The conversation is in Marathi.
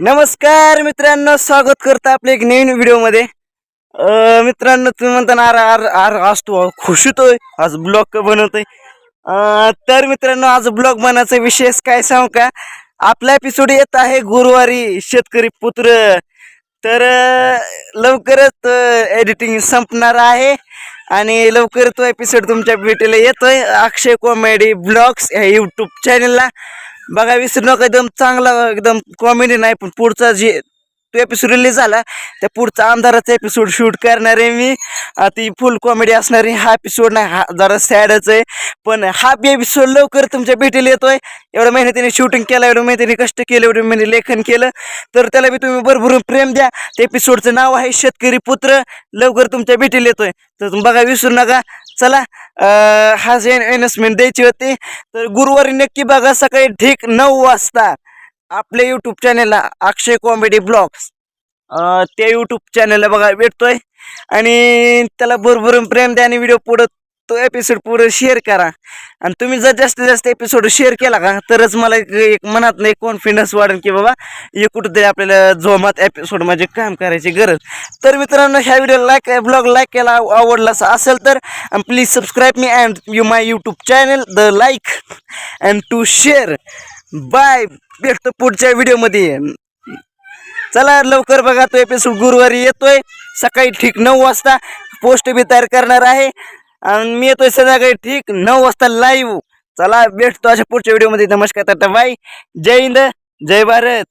नमस्कार मित्रांनो स्वागत करतो आपल्या एक नवीन व्हिडिओमध्ये. मित्रांनो तुम्ही म्हणता ना अरे आर आर आज तू खुश होतोय आज ब्लॉग बनवतोय? तर मित्रांनो आज ब्लॉग बनायचा विशेष काय सांगू का? आपला एपिसोड येत आहे गुरुवारी शेतकरी पुत्र. तर लवकरच एडिटिंग संपणार आहे आणि लवकर तो एपिसोड तुमच्या भेटीला येतोय. अक्षय कॉमेडी ब्लॉग्स ह्या यूट्यूब चॅनलला बघा विसरू नका एकदम चांगला एकदम कॉमेडी नाही पण पुढचा जे तो एपिसोड रिलीज झाला त्या पुढचा आमदाराचा एपिसोड शूट करणार आहे मी. ती फुल कॉमेडी असणार आहे. हा एपिसोड नाही हा जरा सॅडच आहे. पण हा एपिसोड लवकर तुमच्या भेटीला येतोय. एवढ्या मेहनतीने शूटिंग केलं एवढ्या मेहनतीने कष्ट केलं एवढं मेहनती लेखन केलं. तर त्याला बी तुम्ही भरभरून प्रेम द्या. त्या एपिसोडचं नाव आहे शेतकरी पुत्र. लवकर तुमच्या भेटीला येतोय. तर तुम्ही बघा विसरू नका. चला हा जे अनाउन्समेंट द्यायची होती तर गुरुवारी नक्की बघा सकाळी ठीक नऊ वाजता आपल्या यूट्यूब चॅनलला अक्षय कॉमेडी ब्लॉग्स त्या यूट्यूब चॅनलला बघा भेटतोय. आणि त्याला भरभरून प्रेम द्या आणि व्हिडिओ पुढं तो एपिसोड पुढं शेअर करा. आणि तुम्ही जर जास्तीत जास्त एपिसोड शेअर केला का तरच मला एक एक मनात नाही कॉन्फिडन्स वाढेल की बाबा हे कुठंतरी आपल्याला जोमात एपिसोड म्हणजे काम करायची गरज. तर मित्रांनो ह्या व्हिडिओ लाईक ब्लॉग लाईक केला आवडला असेल तर please subscribe me and you my YouTube channel the like and to share bye भेटतो पुढच्या व्हिडिओमध्ये चला लवकर बघा तो एपिसोड गुरुवारी येतोय. सकाळी ठीक नऊ वाजता पोस्ट बी तयार करणार आहे. आणि मी येतोय संध्याकाळी ठीक नऊ वाजता लाईव्ह चला भेटतो अशा पुढच्या व्हिडिओमध्ये नमस्कार टाटा बाय. जय हिंद जय भारत.